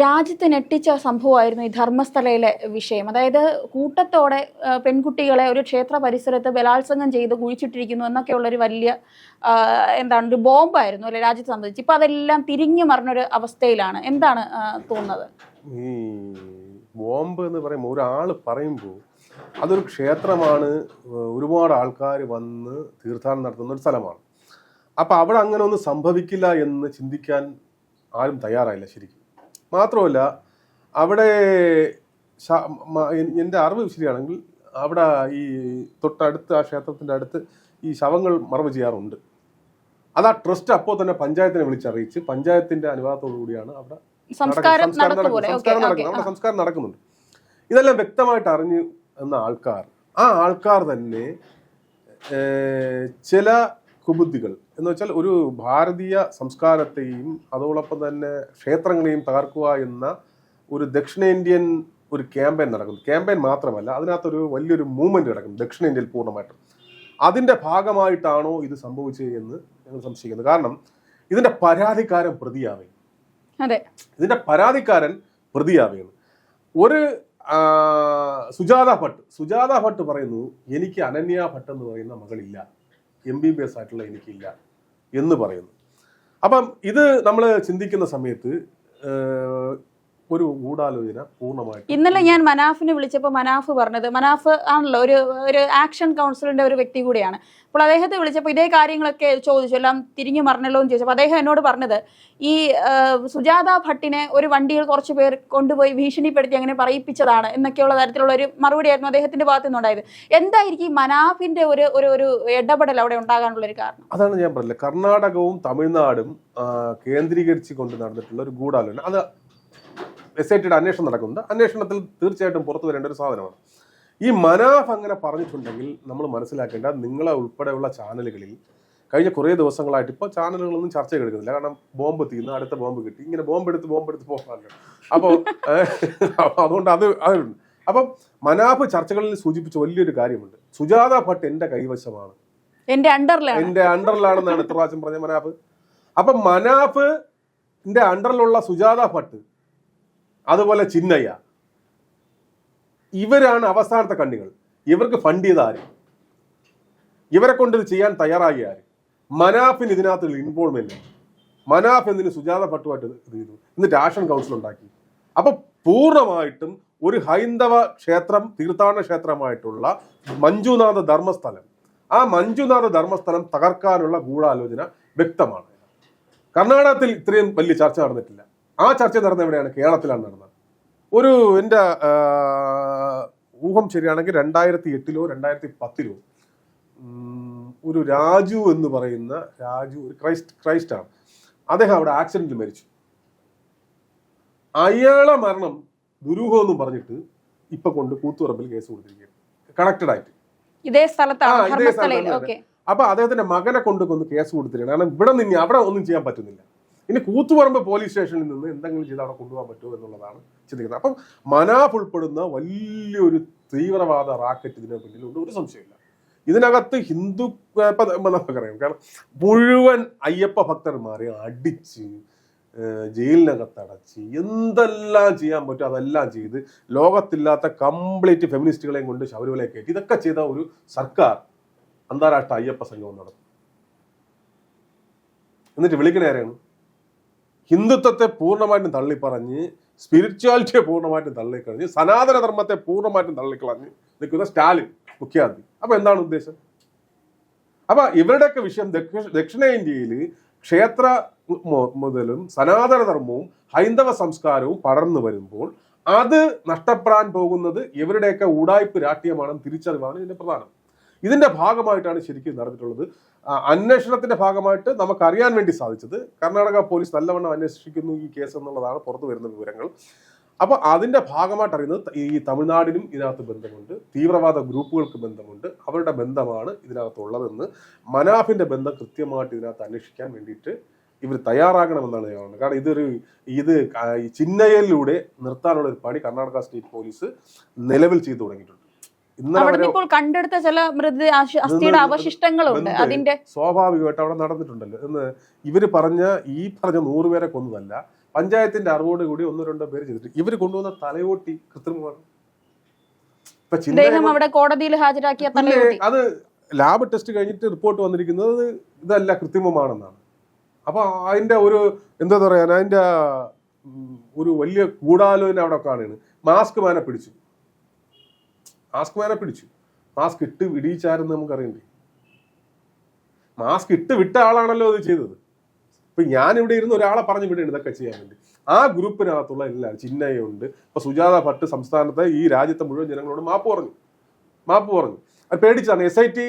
രാജ്യത്ത് ഞെട്ടിച്ച സംഭവമായിരുന്നു ഈ ധർമ്മസ്ഥലയിലെ വിഷയം. അതായത് കൂട്ടത്തോടെ പെൺകുട്ടികളെ ഒരു ക്ഷേത്ര പരിസരത്ത് ബലാത്സംഗം ചെയ്ത് കുഴിച്ചിട്ടിരിക്കുന്നു എന്നൊക്കെയുള്ള ഒരു വലിയ എന്താണ് ഒരു ബോംബായിരുന്നു അല്ലെ രാജ്യത്ത് സംബന്ധിച്ച്. ഇപ്പൊ അതെല്ലാം തിരിഞ്ഞു മറിഞ്ഞൊരു അവസ്ഥയിലാണ്. എന്താണ് തോന്നുന്നത്? ഈ ബോംബ് എന്ന് പറയുമ്പോൾ ഒരാൾ പറയുമ്പോൾ അതൊരു ക്ഷേത്രമാണ് ഒരുപാട് ആൾക്കാർ വന്ന് തീർത്ഥാടനം നടത്തുന്ന ഒരു സ്ഥലമാണ്. അപ്പം അവിടെ അങ്ങനെ ഒന്നും സംഭവിക്കില്ല എന്ന് ചിന്തിക്കാൻ ആരും തയ്യാറായില്ല ശരിക്കും. മാത്രമല്ല അവിടെ എന്റെ അറിവ് ശരിയാണെങ്കിൽ അവിടെ ഈ തൊട്ടടുത്ത് ആ ക്ഷേത്രത്തിന്റെ അടുത്ത് ഈ ശവങ്ങൾ മറവ് ചെയ്യാറുണ്ട്. അത് ആ ട്രസ്റ്റ് അപ്പോൾ തന്നെ പഞ്ചായത്തിനെ വിളിച്ചറിയിച്ച് പഞ്ചായത്തിന്റെ അനുവാദത്തോടു കൂടിയാണ് അവിടെ സംസ്കാരം അവിടെ സംസ്കാരം നടക്കുന്നുണ്ട്. ഇതെല്ലാം വ്യക്തമായിട്ട് അറിഞ്ഞു എന്ന ആൾക്കാർ. ആ ആൾക്കാർ തന്നെ ചില കുബുദ്ധികൾ. എന്ന് വെച്ചാൽ ഒരു ഭാരതീയ സംസ്കാരത്തെയും അതോടൊപ്പം തന്നെ ക്ഷേത്രങ്ങളെയും തകർക്കുക എന്ന ഒരു ദക്ഷിണേന്ത്യൻ ഒരു ക്യാമ്പയിൻ നടക്കുന്നു. ക്യാമ്പയിൻ മാത്രമല്ല അതിനകത്തൊരു വലിയൊരു മൂവ്മെന്റ് നടക്കുന്നു ദക്ഷിണേന്ത്യയിൽ പൂർണമായിട്ടും. അതിന്റെ ഭാഗമായിട്ടാണോ ഇത് സംഭവിച്ചത് എന്ന് ഞങ്ങൾ സംശയിക്കുന്നു. കാരണം ഇതിന്റെ പരാതിക്കാരൻ പ്രതിയാവേ. അതെ. ഇതിന്റെ പരാതിക്കാരൻ പ്രതിയാവുകയാണ് ഒരു സുജാത ഭട്ട് സുജാത ഭട്ട് പറയുന്നു എനിക്ക് അനന്യ ഭട്ട് എന്ന് പറയുന്ന മകളില്ല. എം ബി ബി എസ് ആയിട്ടുള്ള എനിക്കില്ല എന്ന് പറയുന്നു. അപ്പം ഇത് നമ്മൾ ചിന്തിക്കുന്ന സമയത്ത് ഒരു ഗൂഢാലോചന പൂർണമായിട്ട് ഇന്നലെ ഞാൻ മനാഫിനെ വിളിച്ചപ്പോൾ മനാഫ് പറഞ്ഞത് മനാഫ് ആണല്ലോ ഒരു ഒരു ആക്ഷൻ കൗൺസിലിന്റെ ഒരു വ്യക്തി കൂടിയാണ്. അപ്പോൾ അദ്ദേഹത്തെ വിളിച്ചപ്പോൾ ഇതേ കാര്യങ്ങളൊക്കെ ചോദിച്ചു എല്ലാം തിരിഞ്ഞു മറിഞ്ഞല്ലോ എന്ന് ചോദിച്ചപ്പോൾ അദ്ദേഹം എന്നോട് പറഞ്ഞത് ഈ സുജാത ഭട്ടിനെ ഒരു വണ്ടിയിൽ കുറച്ച് പേർ കൊണ്ടുപോയി ഭീഷണിപ്പെടുത്തി അങ്ങനെ പറയിപ്പിച്ചതാണ് എന്നൊക്കെയുള്ള തരത്തിലുള്ള ഒരു മറുപടിയായിരുന്നു അദ്ദേഹത്തിന്റെ ഭാഗത്തു നിന്നുണ്ടായത് എന്തായിരിക്കും മനാഫിന്റെ ഒരു ഒരു ഒരു ഇടപെടൽ അവിടെ ഉണ്ടാകാനുള്ള ഒരു കാരണം? അതാണ് ഞാൻ പറഞ്ഞത്. കർണാടകവും തമിഴ്നാടും കേന്ദ്രീകരിച്ചുകൊണ്ട് കൊണ്ട് നടന്നിട്ടുള്ള ഒരു ഗൂഢാലോചന. അത് എസ് ഐ ടിയുടെ അന്വേഷണം നടക്കുന്നുണ്ട്. അന്വേഷണത്തിൽ തീർച്ചയായിട്ടും പുറത്തു വരേണ്ട ഒരു സാധനമാണ്. ഈ മനാഫ് അങ്ങനെ പറഞ്ഞിട്ടുണ്ടെങ്കിൽ നമ്മൾ മനസ്സിലാക്കേണ്ട നിങ്ങളെ ഉൾപ്പെടെയുള്ള ചാനലുകളിൽ കഴിഞ്ഞ കുറേ ദിവസങ്ങളായിട്ട് ഇപ്പോൾ ചാനലുകളൊന്നും ചർച്ച എടുക്കുന്നില്ല കാരണം ബോംബ് തീർന്ന് അടുത്ത ബോംബ് കിട്ടി. ഇങ്ങനെ ബോംബ് എടുത്ത് ബോംബ് എടുത്ത് പോകാനല്ലോ അപ്പോൾ അതുകൊണ്ട് അത് അതുണ്ട് അപ്പം മനാഫ് ചർച്ചകളിൽ സൂചിപ്പിച്ച വലിയൊരു കാര്യമുണ്ട്. സുജാത ഭട്ട് എന്റെ കൈവശമാണ്. എന്റെ അണ്ടറിലാണ്. എന്റെ അണ്ടറിലാണെന്നാണ് ഇത്ര പ്രാവശ്യം പറഞ്ഞ മനാഫ്. അപ്പൊ മനാഫ് എന്റെ അണ്ടറിലുള്ള സുജാത ഭട്ട് അതുപോലെ ചിന്നയ്യ. ഇവരാണ് അവസാനത്തെ കണ്ണികൾ. ഇവർക്ക് ഫണ്ട് ചെയ്ത ആര്? ഇവരെ കൊണ്ട് ഇത് ചെയ്യാൻ തയ്യാറായി ആര്? മനാഫിന് ഇതിനകത്ത് ഇൻവോൾവ്മെന്റ് മനാഫ് എന്തിന് സുജാത ഭട്ടുമായിട്ട് ചെയ്തു? എന്നിട്ട് ആഷൻ കൗൺസിൽ ഉണ്ടാക്കി. അപ്പൊ പൂർണമായിട്ടും ഒരു ഹൈന്ദവ ക്ഷേത്രം തീർത്ഥാടന ക്ഷേത്രമായിട്ടുള്ള മഞ്ജുനാഥ ധർമ്മസ്ഥലം. ആ മഞ്ജുനാഥ ധർമ്മസ്ഥലം തകർക്കാനുള്ള ഗൂഢാലോചന വ്യക്തമാണ്. കർണാടകത്തിൽ ഇത്രയും വലിയ ചർച്ച നടന്നിട്ടില്ല. ആ ചർച്ച നടന്ന എവിടെയാണ് കേരളത്തിലാണ് നടന്നത്. ഒരു എന്റെ ഊഹം ശരിയാണെങ്കിൽ രണ്ടായിരത്തി എട്ടിലോ രണ്ടായിരത്തി പത്തിലോ ഒരു രാജു എന്ന് പറയുന്ന രാജു ഒരു ക്രൈസ്റ്റ് ക്രൈസ്റ്റാണ്. അദ്ദേഹം അവിടെ ആക്സിഡന്റിൽ മരിച്ചു. അയാളെ മരണം ദുരൂഹം എന്ന് പറഞ്ഞിട്ട് ഇപ്പൊ കൊണ്ട് കൂത്തുറപ്പിൽ കേസ് കൊടുത്തിരിക്കുകയാണ്. കണക്റ്റഡ് ആയിട്ട്. ഇതേ സ്ഥലത്താണ് അപ്പൊ അദ്ദേഹത്തിന്റെ മകനെ കൊണ്ട് കൊന്ന് കേസ് കൊടുത്തിരിക്കണം കാരണം ഇവിടെ നിന്ന് അവിടെ ഒന്നും ചെയ്യാൻ പറ്റുന്നില്ല. ഇനി കൂത്തുപറമ്പ് പോലീസ് സ്റ്റേഷനിൽ നിന്ന് എന്തെങ്കിലും ചെയ്ത് അവിടെ കൊണ്ടുപോകാൻ പറ്റുമോ എന്നുള്ളതാണ് ചിന്തിക്കുന്നത്. അപ്പം മനാഫ് ഉൾപ്പെടുന്ന വലിയൊരു തീവ്രവാദ റാക്കറ്റ് ഇതിന് പിന്നിലുണ്ട്. ഒരു സംശയമില്ല ഇതിനകത്ത് ഹിന്ദു നമുക്കറിയാം കാരണം മുഴുവൻ അയ്യപ്പ ഭക്തന്മാരെ അടിച്ച് ജയിലിനകത്ത് അടച്ച് എന്തെല്ലാം ചെയ്യാൻ പറ്റും അതെല്ലാം ചെയ്ത് ലോകത്തില്ലാത്ത കംപ്ലീറ്റ് ഫെമിനിസ്റ്റുകളെയും കൊണ്ട് ശബരിമലയെ കയറ്റി ഇതൊക്കെ ചെയ്ത ഒരു സർക്കാർ അന്താരാഷ്ട്ര അയ്യപ്പ സംഗമം നടത്തും. എന്നിട്ട് വിളിക്കണ ആരെയാണ് ഹിന്ദുത്വത്തെ പൂർണമായിട്ടും തള്ളിപ്പറഞ്ഞ് സ്പിരിച്വാലിറ്റിയെ പൂർണമായിട്ടും തള്ളിക്കളഞ്ഞ് സനാതനധർമ്മത്തെ പൂർണമായിട്ടും തള്ളിക്കളഞ്ഞ് നിൽക്കുന്ന സ്റ്റാലിൻ മുഖ്യാതി അപ്പൊ എന്താണ് ഉദ്ദേശം? അപ്പൊ ഇവരുടെയൊക്കെ വിഷയം ദക്ഷ- ദക്ഷിണേന്ത്യയിൽ ക്ഷേത്ര മുതലും സനാതനധർമ്മവും ഹൈന്ദവ സംസ്കാരവും പടർന്നു വരുമ്പോൾ അത് നഷ്ടപ്പെടാൻ പോകുന്നത് ഇവരുടെയൊക്കെ ഉടായ്പ് രാഷ്ട്രീയമാണെന്ന് തിരിച്ചറിവാണ് ഇതിന്റെ പ്രധാനം. ഇതിന്റെ ഭാഗമായിട്ടാണ് ശരിക്കും നടന്നിട്ടുള്ളത്. അന്വേഷണത്തിന്റെ ഭാഗമായിട്ട് നമുക്ക് അറിയാൻ വേണ്ടി സാധിച്ചത് കർണാടക പോലീസ് നല്ലവണ്ണം അന്വേഷിക്കുന്നു ഈ കേസ് എന്നുള്ളതാണ് പുറത്തു വരുന്ന വിവരങ്ങൾ. അപ്പൊ അതിന്റെ ഭാഗമായിട്ട് അറിയുന്നത് ഈ തമിഴ്നാടിനും ഇതിനകത്ത് ബന്ധമുണ്ട്. തീവ്രവാദ ഗ്രൂപ്പുകൾക്ക് ബന്ധമുണ്ട്. അവരുടെ ബന്ധമാണ് ഇതിനകത്തുള്ളതെന്ന് മനാഫിന്റെ ബന്ധം കൃത്യമായിട്ട് ഇതിനകത്ത് അന്വേഷിക്കാൻ വേണ്ടിയിട്ട് ഇവർ തയ്യാറാകണമെന്നാണ് ഞാൻ പറയുന്നത് കാരണം ഇതൊരു ഇത് ചിന്നയിലൂടെ നിർത്താനുള്ള ഒരു പണി കർണാടക സ്റ്റേറ്റ് പോലീസ് നിലവിൽ ചെയ്തു തുടങ്ങിയിട്ടുണ്ട്. അവിടെ ഇപ്പോൾ കണ്ടെടുത്ത ചില മൃത അസ്ഥിയുടെ അവശിഷ്ടങ്ങളുണ്ട്. അതിന്റെ സ്വാഭാവികമായിട്ട് അവിടെ നടന്നിട്ടുണ്ടല്ലോ. എന്ന് ഇവർ പറഞ്ഞ ഈ പറഞ്ഞ നൂറുപേരെ കൊന്നതല്ല പഞ്ചായത്തിന്റെ അറിവോട് കൂടി ഒന്നോ രണ്ടോ പേര് ചെയ്തിട്ട് ഇവർ കൊണ്ടുവന്ന തലയോട്ടി കൃത്രിമമാണ്. ഇദ്ദേഹം അവിടെ കോടതിയിൽ ഹാജരാക്കിയ അത് ലാബ് ടെസ്റ്റ് കഴിഞ്ഞിട്ട് റിപ്പോർട്ട് വന്നിരിക്കുന്നത് ഇതല്ല കൃത്രിമമാണെന്നാണ്. അപ്പൊ അതിന്റെ ഒരു എന്താ പറയാ അതിന്റെ ഒരു വലിയ ഗൂഢാലോചന അവിടെ കാണുകയാണ്. മാസ്ക് മാനെ പിടിച്ചു. മാസ്ക് വേറെ പിടിച്ചു. മാസ്ക് ഇട്ട് വിടിയിച്ചാരെന്ന് നമുക്കറിയണ്ടേ മാസ്ക് ഇട്ട് വിട്ട ആളാണല്ലോ അത് ചെയ്തത്. ഇപ്പൊ ഞാനിവിടെ ഇരുന്ന് ഒരാളെ പറഞ്ഞു വിടുകയാണ് ഇതൊക്കെ ചെയ്യാൻ വേണ്ടി. ആ ഗ്രൂപ്പിനകത്തുള്ള എല്ലാവരും ചിന്നയുണ്ട്. ഇപ്പൊ സുജാത ഭട്ട് സംസ്ഥാനത്തെ ഈ രാജ്യത്തെ മുഴുവൻ ജനങ്ങളോട് മാപ്പ് പറഞ്ഞു. മാപ്പ് പറഞ്ഞു. അത് പേടിച്ചാണ് എസ് ഐ ടി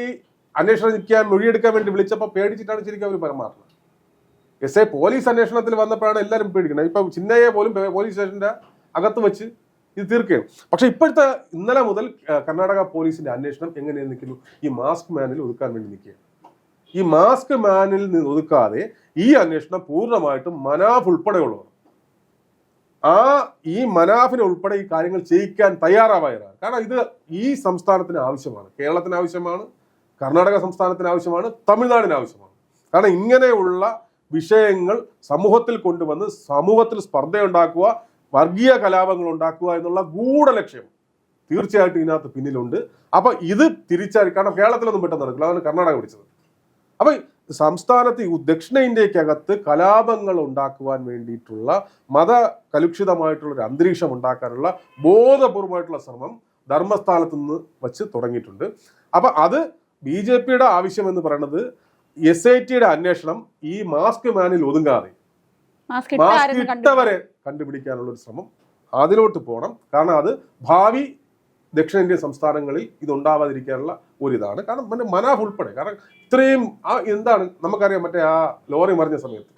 അന്വേഷണം നിൽക്കാൻ മൊഴിയെടുക്കാൻ വേണ്ടി വിളിച്ചപ്പോൾ പേടിച്ചിട്ടാണ് ശരിക്കും അവർ പരമാറുന്നത് എസ് ഐ പോലീസ് അന്വേഷണത്തിൽ വന്നപ്പോഴാണ് എല്ലാവരും പേടിക്കുന്നത്. ഇപ്പൊ ചിന്നയെ പോലും പോലീസ് സ്റ്റേഷന്റെ അകത്ത് വെച്ച് ഇത് തീർക്കുകയാണ് പക്ഷെ ഇപ്പോഴത്തെ ഇന്നലെ മുതൽ കർണാടക പോലീസിന്റെ അന്വേഷണം എങ്ങനെ നിൽക്കുന്നു? ഈ മാസ്ക് മാനിൽ ഒതുക്കാൻ വേണ്ടി നിൽക്കുകയാണ്. ഈ മാസ്ക് മാനിൽ നിന്ന് ഒതുക്കാതെ ഈ അന്വേഷണം പൂർണമായിട്ടും മനാഫ് ഉൾപ്പെടെയുള്ളതാണ് ആ ഈ മനാഫിനെ ഉൾപ്പെടെ ഈ കാര്യങ്ങൾ ചെയ്യിക്കാൻ തയ്യാറാവായതാണ് കാരണം ഇത് ഈ സംസ്ഥാനത്തിന് ആവശ്യമാണ്. കേരളത്തിന് ആവശ്യമാണ് കർണാടക സംസ്ഥാനത്തിന് ആവശ്യമാണ് തമിഴ്നാടിന് ആവശ്യമാണ്. കാരണം ഇങ്ങനെയുള്ള വിഷയങ്ങൾ സമൂഹത്തിൽ കൊണ്ടുവന്ന് സമൂഹത്തിൽ സ്പർദ്ധയുണ്ടാക്കുക വർഗീയ കലാപങ്ങൾ ഉണ്ടാക്കുക എന്നുള്ള ഗൂഢലക്ഷ്യം തീർച്ചയായിട്ടും ഇതിനകത്ത് പിന്നിലുണ്ട്. അപ്പൊ ഇത് തിരിച്ചറി കാരണം കേരളത്തിലൊന്നും പെട്ടെന്ന് നടക്കില്ല. അതാണ് കർണാടക പിടിച്ചത്. അപ്പൊ സംസ്ഥാനത്ത് ഈ ദക്ഷിണേന്ത്യക്കകത്ത് കലാപങ്ങൾ ഉണ്ടാക്കുവാൻ വേണ്ടിയിട്ടുള്ള മത കലുഷിതമായിട്ടുള്ള ഒരു അന്തരീക്ഷം ഉണ്ടാക്കാനുള്ള ബോധപൂർവമായിട്ടുള്ള ശ്രമം ധർമ്മസ്ഥാനത്ത് നിന്ന് വച്ച് തുടങ്ങിയിട്ടുണ്ട്. അപ്പൊ അത് ബി ജെ പിയുടെ ആവശ്യം എന്ന് പറയുന്നത് എസ് ഐ ടിയുടെ അന്വേഷണം ഈ മാസ്ക് മാനിൽ ഒതുങ്ങാതെ. മാസ്ക് ഇട്ടവരെ കണ്ടുപിടിക്കാനുള്ള ഒരു ശ്രമം അതിലോട്ട് പോകണം കാരണം അത് ഭാവി ദക്ഷിണേന്ത്യൻ സംസ്ഥാനങ്ങളിൽ ഇതുണ്ടാവാതിരിക്കാനുള്ള ഒരിതാണ്. കാരണം പിന്നെ മനാഫ് ഉൾപ്പെടെ. കാരണം ഇത്രയും ആ എന്താണ് നമുക്കറിയാം മറ്റേ ആ ലോറി മറിഞ്ഞ സമയത്ത്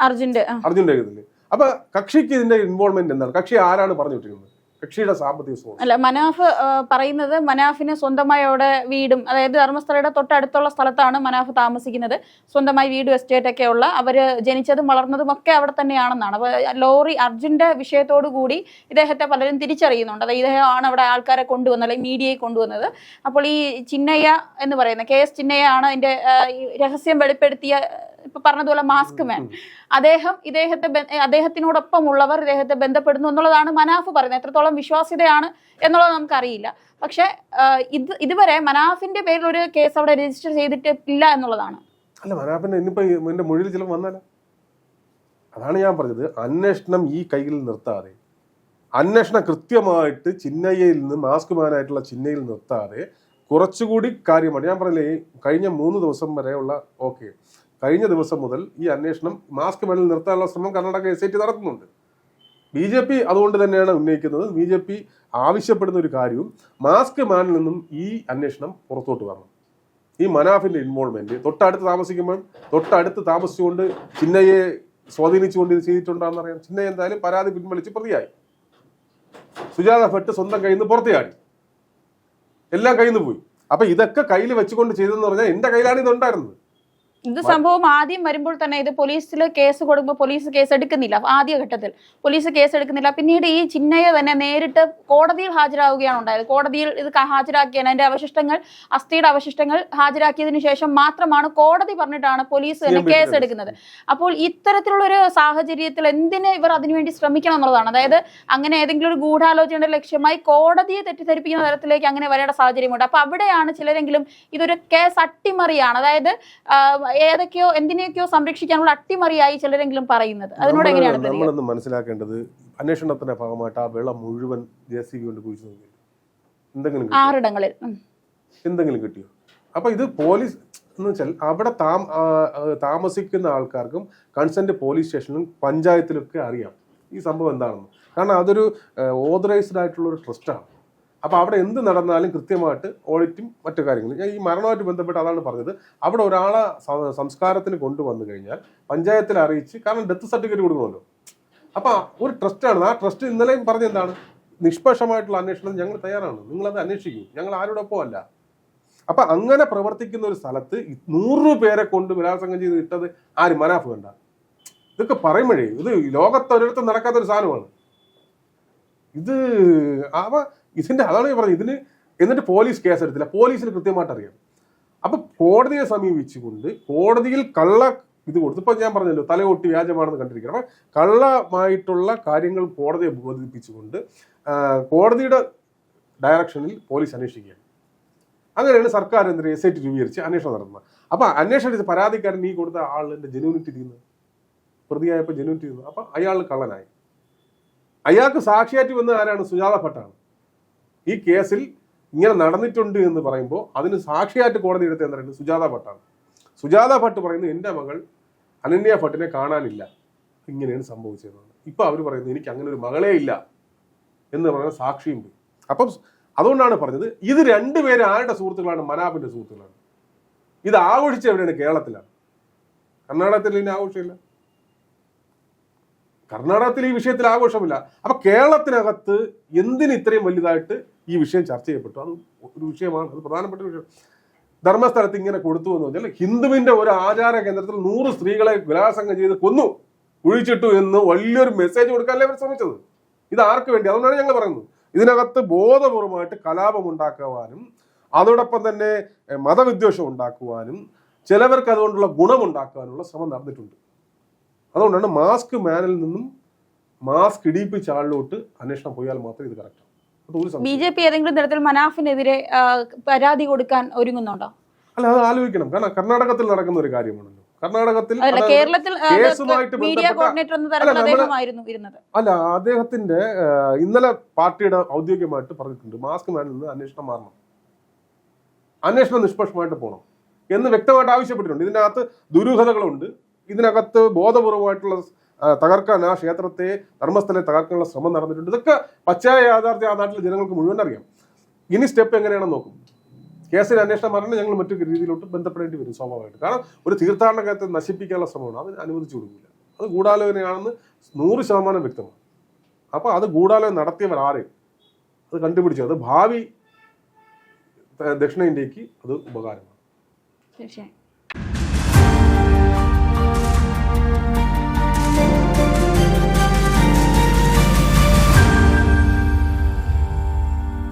അർജുന്റെ ഇതിൽ അപ്പൊ കക്ഷിക്ക് ഇതിന്റെ ഇൻവോൾവ്മെന്റ് എന്താണ്? കക്ഷി ആരാണ് പറഞ്ഞു വിട്ടിരിക്കുന്നത് കക്ഷിയുടെ സാമ്പത്തിക അല്ല മനാഫ് പറയുന്നത് മനാഫിന് സ്വന്തമായി അവിടെ വീടും അതായത് ധർമ്മസ്ഥലയുടെ തൊട്ടടുത്തുള്ള സ്ഥലത്താണ് മനാഫ് താമസിക്കുന്നത്. സ്വന്തമായി വീടും എസ്റ്റേറ്റ് ഒക്കെ ഉള്ള അവർ ജനിച്ചതും വളർന്നതും ഒക്കെ അവിടെ തന്നെയാണെന്നാണ്. അപ്പൊ ലോറി അർജുന്റെ വിഷയത്തോടു കൂടി ഇദ്ദേഹത്തെ പലരും തിരിച്ചറിയുന്നുണ്ട്. അതായത് ഇദ്ദേഹമാണ് അവിടെ ആൾക്കാരെ കൊണ്ടുവന്നത് അല്ലെങ്കിൽ മീഡിയയെ കൊണ്ടുവന്നത്. അപ്പോൾ ഈ ചിന്നയ്യ എന്ന് പറയുന്ന കെ എസ് ചിന്നയ്യ ആണ് അതിന്റെ രഹസ്യം വെളിപ്പെടുത്തിയ ഇപ്പൊ പറഞ്ഞതുപോലെ മാസ്ക് മാൻ അദ്ദേഹം ഇദ്ദേഹത്തെ ബ- അദ്ദേഹത്തിനോടൊപ്പം ഉള്ളവർ ഇദ്ദേഹത്തെ ബന്ധപ്പെടുന്നു എന്നുള്ളതാണ് മനാഫ് പറയുന്നത്. എത്രത്തോളം വിശ്വാസ്യതയാണ് എന്നുള്ളത് നമുക്കറിയില്ല. പക്ഷെ ഇത് ഇതുവരെ മനാഫിന്റെ പേരിൽ ഒരു കേസ് അവിടെ രജിസ്റ്റർ ചെയ്തിട്ടില്ല എന്നുള്ളതാണ്. അല്ല മനാഫിന്റെ ഇനിയിപ്പോ എന്റെ മൊഴിയിൽ ചിലപ്പോൾ വന്നാലോ? അതാണ് ഞാൻ പറഞ്ഞത്. അന്വേഷണം ഈ കയ്യിൽ നിർത്താതെ അന്വേഷണം കൃത്യമായിട്ട് ചിന്നയ്യയിൽ നിന്ന് മാസ്ക് മാനായിട്ടുള്ള ചിന്നയിൽ നിർത്താതെ കുറച്ചുകൂടി കാര്യമാണ് ഞാൻ പറഞ്ഞില്ലേ കഴിഞ്ഞ മൂന്ന് ദിവസം വരെയുള്ള ഓക്കെ. കഴിഞ്ഞ ദിവസം മുതൽ ഈ അന്വേഷണം മാസ്ക് മേളിൽ നിർത്താനുള്ള ശ്രമം കർണാടക എസ് ഐ ടി നടത്തുന്നുണ്ട്. ബി ജെ പി അതുകൊണ്ട് തന്നെയാണ് ഉന്നയിക്കുന്നത്. ബി ജെ പി ആവശ്യപ്പെടുന്ന ഒരു കാര്യവും മാസ്ക് മാനിൽ നിന്നും ഈ അന്വേഷണം പുറത്തോട്ട് വരണം. ഈ മനാഫിന്റെ ഇൻവോൾവ്മെന്റ് തൊട്ടടുത്ത് താമസിക്കുമ്പോൾ തൊട്ടടുത്ത് താമസിച്ചുകൊണ്ട് ചിന്നയെ സ്വാധീനിച്ചുകൊണ്ട് ഇത് ചെയ്തിട്ടുണ്ടാന്ന് അറിയാം. ചിന്ന എന്തായാലും പരാതി പിൻവലിച്ച് പ്രതിയായി. സുജാത ഭട്ട് സ്വന്തം കയ്യിൽ നിന്ന് പുറത്തെയാടി. എല്ലാം കയ്യിൽ നിന്ന് പോയി. അപ്പൊ ഇതൊക്കെ കയ്യിൽ വെച്ചുകൊണ്ട് ചെയ്തെന്ന് പറഞ്ഞാൽ എന്റെ കയ്യിലാണ് ഇത് ഉണ്ടായിരുന്നത്. ഇത് സംഭവം ആദ്യം വരുമ്പോൾ തന്നെ ഇത് പോലീസിൽ കേസ് കൊടുക്കുമ്പോൾ പോലീസ് കേസ് എടുക്കുന്നില്ല. ആദ്യ ഘട്ടത്തിൽ പോലീസ് കേസ് എടുക്കുന്നില്ല. പിന്നീട് ഈ ചിന്നയെ തന്നെ നേരിട്ട് കോടതിയിൽ ഹാജരാകുകയാണ് ഉണ്ടായത്. കോടതിയിൽ ഇത് ഹാജരാക്കിയാണ്. അതിന്റെ അവശിഷ്ടങ്ങൾ അസ്ഥിയുടെ അവശിഷ്ടങ്ങൾ ഹാജരാക്കിയതിനു ശേഷം മാത്രമാണ് കോടതി പറഞ്ഞിട്ടാണ് പോലീസ് തന്നെ കേസ് എടുക്കുന്നത്. അപ്പോൾ ഇത്തരത്തിലുള്ള ഒരു സാഹചര്യത്തിൽ എന്തിന് ഇവർ അതിനുവേണ്ടി ശ്രമിക്കണം എന്നുള്ളതാണ്. അതായത് അങ്ങനെ ഏതെങ്കിലും ഒരു ഗൂഢാലോചനയുടെ ലക്ഷ്യമായി കോടതിയെ തെറ്റിദ്ധരിപ്പിക്കുന്ന തരത്തിലേക്ക് അങ്ങനെ വരേണ്ട സാഹചര്യമുണ്ട്. അപ്പൊ അവിടെയാണ് ചിലരെങ്കിലും ഇതൊരു കേസ് അട്ടിമറിയാണ്. അതായത് ഏതൊക്കെയോ എന്തിനെയൊക്കെയോ സംരക്ഷിക്കാനുള്ള അട്ടിമറിയായി ചിലരെങ്കിലും പറയുന്നത്. അതിനോട് എങ്ങനെയാണ്? നമ്മളൊന്ന് മനസ്സിലാക്കേണ്ടത് അന്വേഷണത്തിന്റെ ഭാഗമായിട്ട് ആ വെള്ളം മുഴുവൻ ജെ സി ബി കൊണ്ട് കുഴിച്ചു എന്തെങ്കിലും കിട്ടിയോ? ആറിടങ്ങളിൽ. എന്തെങ്കിലും കിട്ടിയോ? അപ്പൊ ഇത് പോലീസ് എന്ന് വെച്ചാൽ അവിടെ താം ആ, ആ, താമസിക്കുന്ന ആൾക്കാർക്കും കൺസെന്റ് പോലീസ് സ്റ്റേഷനിലും പഞ്ചായത്തിലൊക്കെ അറിയാം. ഈ സംഭവം എന്താണെന്ന്. കാരണം അതൊരു ഓതറൈസ്ഡ് ആയിട്ടുള്ള ഒരു ട്രസ്റ്റാണ്. അപ്പൊ അവിടെ എന്ത് നടന്നാലും കൃത്യമായിട്ട് ഓഡിറ്റും മറ്റു കാര്യങ്ങളും. ഞാൻ ഈ മരണവുമായിട്ട് ബന്ധപ്പെട്ട് അതാണ് പറഞ്ഞത്. അവിടെ ഒരാളെ സംസ്കാരത്തിന് കൊണ്ടുവന്നു കഴിഞ്ഞാൽ പഞ്ചായത്തിൽ അറിയിച്ച് കാരണം ഡെത്ത് സർട്ടിഫിക്കറ്റ് കൊടുക്കുമല്ലോ അപ്പോൾ ഒരു ട്രസ്റ്റാണ് ആ ട്രസ്റ്റ് ഇന്നലെയും പറഞ്ഞ എന്താണ്? നിഷ്പക്ഷമായിട്ടുള്ള അന്വേഷണം ഞങ്ങൾ തയ്യാറാണ്. നിങ്ങളത് അന്വേഷിക്കും. ഞങ്ങൾ ആരോടൊപ്പം അല്ല അപ്പൊ അങ്ങനെ പ്രവർത്തിക്കുന്ന ഒരു സ്ഥലത്ത് നൂറു പേരെ കൊണ്ട് ബലാത്സംഗം ചെയ്ത് ഇട്ടത് ആര് മനാഫ് വേണ്ട. ഇതൊക്കെ പറയുമ്പോഴേ ഇത് ലോകത്തൊരിടത്തും നടക്കാത്തൊരു സാധനമാണ്. ഇത് അവ ഇതിന്റെ അതാണ് ഞാൻ പറഞ്ഞത്. ഇതിന് എന്നിട്ട് പോലീസ് കേസ് എടുത്തില്ല. പോലീസിന് കൃത്യമായിട്ട് അറിയാം. അപ്പൊ കോടതിയെ സമീപിച്ചുകൊണ്ട് കോടതിയിൽ കള്ള ഇത് കൊടുത്തു. ഇപ്പൊ ഞാൻ പറഞ്ഞല്ലോ തലകൊട്ടി വ്യാജമാണെന്ന് കണ്ടിരിക്കണം. അപ്പൊ കള്ളമായിട്ടുള്ള കാര്യങ്ങൾ കോടതിയെ ബോധിപ്പിച്ചുകൊണ്ട് കോടതിയുടെ ഡയറക്ഷനിൽ പോലീസ് അന്വേഷിക്കുകയാണ്. അങ്ങനെയാണ് സർക്കാർ എന്തിനാ എസ് ഐ ടി രൂപീകരിച്ച് അന്വേഷണം നടത്തുന്നത് അപ്പൊ അന്വേഷണം പരാതിക്കാരൻ ഈ കൊടുത്ത ആളിന്റെ ജെനുവിനിറ്റി തീർന്നു പ്രതിയായപ്പോൾ ജെനുവിനിറ്റി തീർന്നു അപ്പൊ അയാൾ കള്ളനായി. അയാൾക്ക് സാക്ഷിയായിട്ട് വന്ന ആരാണ്? സുജാത ഭട്ടാണ്. ഈ കേസിൽ ഇങ്ങനെ നടന്നിട്ടുണ്ട് എന്ന് പറയുമ്പോൾ അതിന് സാക്ഷിയായിട്ട് കോടതി എടുത്ത് എന്ന് പറയുന്നത്? സുജാത ഭട്ടാണ്. സുജാത ഭട്ട് പറയുന്നത് എന്റെ മകൾ അനന്യ ഭട്ടിനെ കാണാനില്ല. ഇങ്ങനെയാണ് സംഭവിച്ചതെന്നാണ്. ഇപ്പം അവർ പറയുന്നത് എനിക്ക് അങ്ങനെ ഒരു മകളേ ഇല്ല എന്ന് പറയുന്ന സാക്ഷിയും പോയി. അപ്പം അതുകൊണ്ടാണ് പറഞ്ഞത് ഇത് രണ്ടുപേരും ആരുടെ സുഹൃത്തുക്കളാണ്? മനാബിന്റെ സുഹൃത്തുക്കളാണ്. ഇത് ആഘോഷിച്ച എവിടെയാണ്? കേരളത്തിലാണ്. കർണാടകത്തിൽ ഇതിന് ആഘോഷമില്ല. കർണാടകത്തിൽ ഈ വിഷയത്തിൽ ആഘോഷമില്ല. അപ്പൊ കേരളത്തിനകത്ത് എന്തിന് ഇത്രയും വലുതായിട്ട് ഈ വിഷയം ചർച്ച ചെയ്യപ്പെട്ടു. അത് ഒരു വിഷയമാണ്. അത് പ്രധാനപ്പെട്ട വിഷയം. ധർമ്മസ്ഥലത്ത് ഇങ്ങനെ കൊടുത്തു എന്ന് പറഞ്ഞാൽ ഹിന്ദുവിന്റെ ഒരു ആചാര കേന്ദ്രത്തിൽ നൂറ് സ്ത്രീകളെ ബലാത്സംഗം ചെയ്ത് കൊന്നു കുഴിച്ചിട്ടു എന്ന് വലിയൊരു മെസ്സേജ് കൊടുക്കാനല്ലേ അവർ ശ്രമിച്ചത്. ഇത് ആർക്ക് വേണ്ടി? അതുകൊണ്ടാണ് ഞങ്ങൾ പറയുന്നത്. ഇതിനകത്ത് ബോധപൂർവമായിട്ട് കലാപം ഉണ്ടാക്കുവാനും അതോടൊപ്പം തന്നെ മതവിദ്വേഷം ഉണ്ടാക്കുവാനും ചിലവർക്ക് അതുകൊണ്ടുള്ള ഗുണമുണ്ടാക്കാനുള്ള ശ്രമം നടന്നിട്ടുണ്ട്. അതുകൊണ്ടാണ് മാസ്ക് മാനിൽ നിന്നും മാസ്ക് ഇടിയിപ്പിച്ച ആളിലോട്ട് അന്വേഷണം പോയാൽ മാത്രമേ ഇത് കറക്റ്റ് ബി ജെ പി ഏതെങ്കിലും തരത്തിൽ മനാഫിനെതിരെ പരാതി കൊടുക്കാൻ ഒരുങ്ങുന്നുണ്ടോ? അല്ല അത് ആലോചിക്കണം. കാരണം കർണാടകത്തിൽ നടക്കുന്ന ഒരു കാര്യമാണല്ലോ. കർണാടകത്തിൽ അല്ല കേരളത്തിൽ മീഡിയ കോർഡിനേറ്റർ എന്ന തരത്തിൽ അദ്ദേഹമായിരുന്നു ഇരുന്നത്. അല്ല അദ്ദേഹത്തിന്റെ ഇന്നലെ പാർട്ടിയുടെ ഔദ്യോഗികമായിട്ട് പറഞ്ഞിട്ടുണ്ട് മാസ്ക് മാനിൽ നിന്ന് അന്വേഷണം മാറണം. അന്വേഷണം നിഷ്പക്ഷമായിട്ട് പോകണം. എന്ന് വ്യക്തമായിട്ട് ആവശ്യപ്പെട്ടിട്ടുണ്ട്. ഇതിനകത്ത് ദുരൂഹതകളുണ്ട്. ഇതിനകത്ത് ബോധപൂർവമായിട്ടുള്ള തകർക്കാൻ ആ ക്ഷേത്രത്തെ ധർമ്മസ്ഥലെ തകർക്കാനുള്ള ശ്രമം നടന്നിട്ടുണ്ട്. ഇതൊക്കെ പച്ചയായ യാഥാർത്ഥ്യം ആ നാട്ടിലെ ജനങ്ങൾക്ക് മുഴുവൻ അറിയാം. ഇനി സ്റ്റെപ്പ് എങ്ങനെയാണെന്ന് നോക്കും. കേസിൽ അന്വേഷണം പറഞ്ഞാൽ ഞങ്ങൾ മറ്റു രീതിയിലോട്ട് ബന്ധപ്പെടേണ്ടി വരും സ്വാഭാവികമായിട്ട്. കാരണം ഒരു തീർത്ഥാടന കാര്യത്തെ നശിപ്പിക്കാനുള്ള ശ്രമമാണ്. അതിന് അനുവദിച്ചു കൊടുക്കില്ല. അത് ഗൂഢാലോചനയാണെന്ന് നൂറ് ശതമാനം വ്യക്തമാണ്. അപ്പോൾ അത് ഗൂഢാലോചന നടത്തിയവർ ആര്? അത് കണ്ടുപിടിച്ചു. അത് ഭാവി ദക്ഷിണേന്ത്യക്ക് അത് ഉപകാരമാണ്. തീർച്ചയായും.